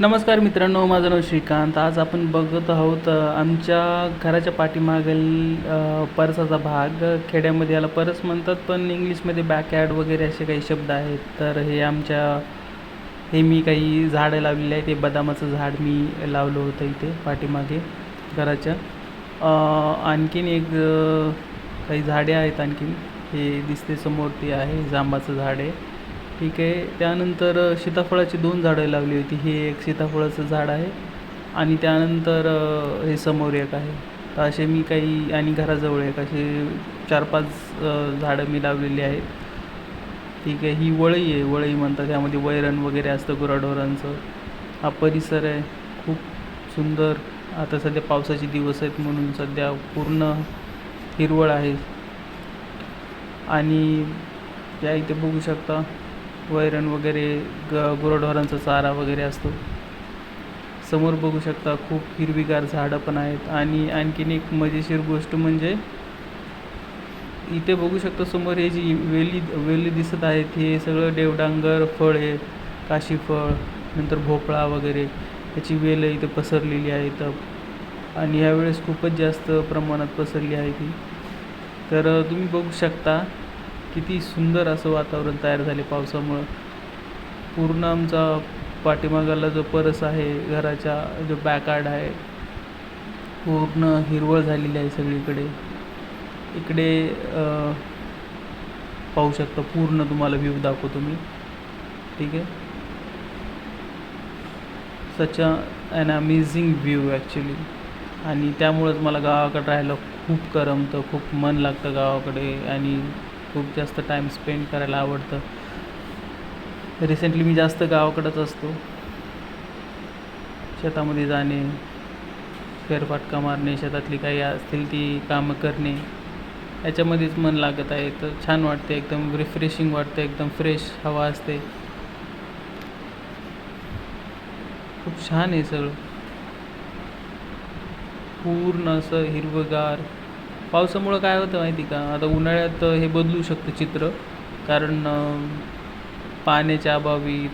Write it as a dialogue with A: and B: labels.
A: नमस्कार मित्रांनो माझं नाव श्रीकांत. आज आपण बघत आहोत आमच्या घराच्या पाठीमागील परसाचा भाग. खेड्यामध्ये याला परस म्हणतात पण इंग्लिशमध्ये बॅकयार्ड वगैरे असे काही शब्द आहेत. तर हे आमच्या हे मी काही झाडं लावलेली आहेत. ते बदामाचं झाड मी लावलं होतं इथे पाठीमागे घराच्या. आणखीन एक काही झाडे आहेत आणखीन. हे दिसते समोर ते आहे जांबाचं झाड आहे. ठीक आहे. त्यानंतर सीताफळाची दोन झाडं लावली होती. हे एक सीताफळाचं झाड आहे आणि त्यानंतर हे समोर एक आहे. तर असे मी काही आणि घराजवळ एक असे चार पाच झाडं मी लावलेली आहेत. ठीक आहे. ही वळई आहे. वळई म्हणतात त्यामध्ये वैरण वगैरे असतं गुराढोरांचं. हा परिसर आहे. खूप सुंदर. आता सध्या पावसाचे दिवस आहेत म्हणून सध्या पूर्ण हिरवळ आहे. आणि या इथे बघू शकता वैरण वगैरे ग गुराढोरांचा चारा वगैरे असतो. समोर बघू शकता खूप हिरवीगार झाडं पण आहेत आणि आणखीन एक मजेशीर गोष्ट म्हणजे इथे बघू शकता समोर हे जी वेली वेली दिसत आहेत हे सगळं देवडांगर फळ आहे काशी फळ नंतर भोपळा वगैरे. याची वेल इथे पसरलेली आहे तर आणि ह्यावेळेस खूपच जास्त प्रमाणात पसरली आहे ती. तर तुम्ही बघू शकता किती सुंदर असं वातावरण तयार झाले पावसामुळं. पूर्ण आमचा पाठीमागाला जो परस आहे घराच्या जो बॅकआर्ड आहे पूर्ण हिरवळ झालेली आहे सगळीकडे. इकडे पाहू शकता पूर्ण तुम्हाला व्ह्यू दाखवतो मी. ठीक आहे? Such an amazing view actually आणि त्यामुळंच मला गावाकडे राहायला खूप करमतं खूप मन लागतं गावाकडे आणि खूप जास्त टाईम स्पेंड करायला आवडतं. रिसेंटली मी जास्त गावाकडंच असतो. शेतामध्ये जाणे फेरफाटका मारणे शेतातली काही असतील ती कामं करणे. याच्यामध्येच मन लागत आहे. तर छान वाटते एकदम रिफ्रेशिंग वाटतं एकदम फ्रेश हवा असते. खूप छान आहे सगळं. पूर्ण असं हिरवंगार. पावसामुळं काय होतं माहिती का? आता उन्हाळ्यात हे बदलू शकतं चित्र. कारण पाण्याच्या अभावी